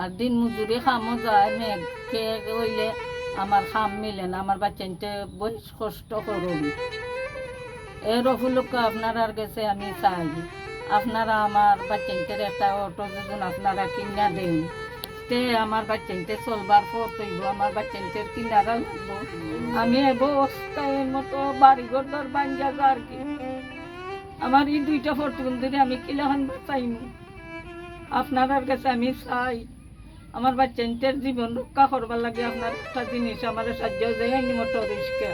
আর দিন মজুরি খামও যায়, মেঘ খেয়ে হইলে আমার খাম মিলে না, আমার বাচ্চাতে বেশ কষ্ট করুন। এর উপলক্ষে আপনার গেছে, আমি চাই। আপনারা আমার বাচ্চাদের একটা অটো দুজন আপনারা কিনা দেন। তে আমার বাচ্চাতে চলবার পর তৈব আমার বাচ্চাদের কিনারা লাগবো। আমি এব অবস্থায় মতো বাড়ি ঘর দর বাঞ্জা আর কি। আমার এই দুইটা ফটোবন্দিরে আমি কিলাখান বাঁচাইম। আপনার কাছে আমি চাই। আমার বাচ্চাদের জীবন রক্ষা করবার লাগে আপনার একটা জিনিস আমার সাহায্য দেয় আইনি মতো রিস্কে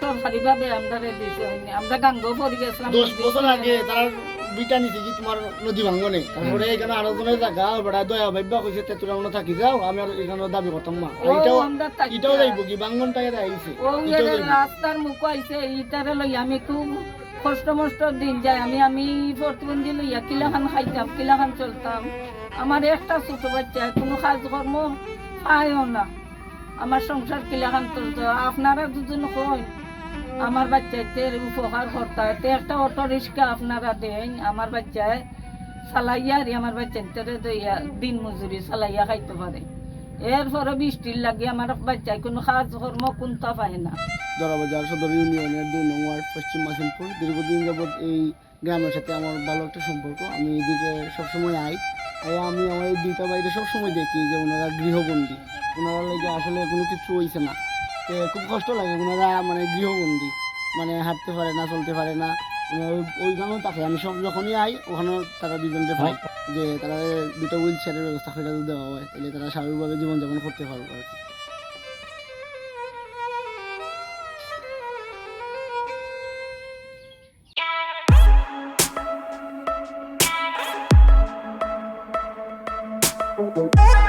সরকারি ভাবে আমরা দিছে হয়নি। আমরা গাঙ্গো পড়ে গেছিলাম দশ বছর আগে তারা বিটা নিছে কি তোমার নদী ভাঙ্গনে তারপরে এখানে আরও জনের জায়গা বেড়া দয়া ভাব্যা কইছে তেতুরা মনে থাকি যাও আমি আর এখানে দাবি করতাম না। এটাও এটাও যাইব কি ভাঙ্গন টাকা আইছে ও রাস্তার মুখ আইছে ইটারে লই আমি খুব কষ্ট মষ্ট দিন যায়। আমি আমি প্রতিবন্ধী লইয়া কিলাখান খাইতাম, কিলাখান চলতাম। আমার একটা ছোট বাচ্চা, কোনো কাজ কর্ম পায়ও না। আমার সংসার কিলাখান চলতো। আপনারা দুজন কই? আমার বাচ্চাতে উপকার করতে। তে একটা অটো রিক্সা আপনারা দেন। আমার বাচ্চায় চালাইয়া আর আমার বাচ্চাতে দিন মজুরি চালাইয়া খাইতে পারে। এরপরে বৃষ্টির লাগে, আমার বাচ্চায় কোনো কাজ কর্ম কোনটা পায় না। দরাবাজার সদর ইউনিয়নের দুই নং ওয়ার্ড, পশ্চিম মাসিমপুর। দীর্ঘদিন যাবৎ এই গ্রামের সাথে আমার ভালো একটা সম্পর্ক। আমি এদিকে সবসময় আই। আর আমি আমার এই দুইটা বাড়িতে সবসময় দেখি যে ওনারা গৃহবন্দী। ওনারা লেগে আসলে কোনো কিছু হইছে না। তো খুব কষ্ট লাগে ওনারা মানে গৃহবন্দী। মানে হাঁটতে পারে না, চলতে পারে না। ওইখানেও থাকে। আমি সব যখনই আই ওখানেও তারা দুজনকে পাই যে তারা দুটো হুইল চেয়ারের ব্যবস্থা করে যদি দেওয়া হয়। তাহলে তারা স্বাভাবিকভাবে জীবনযাপন করতে পারবে আর কি। Thank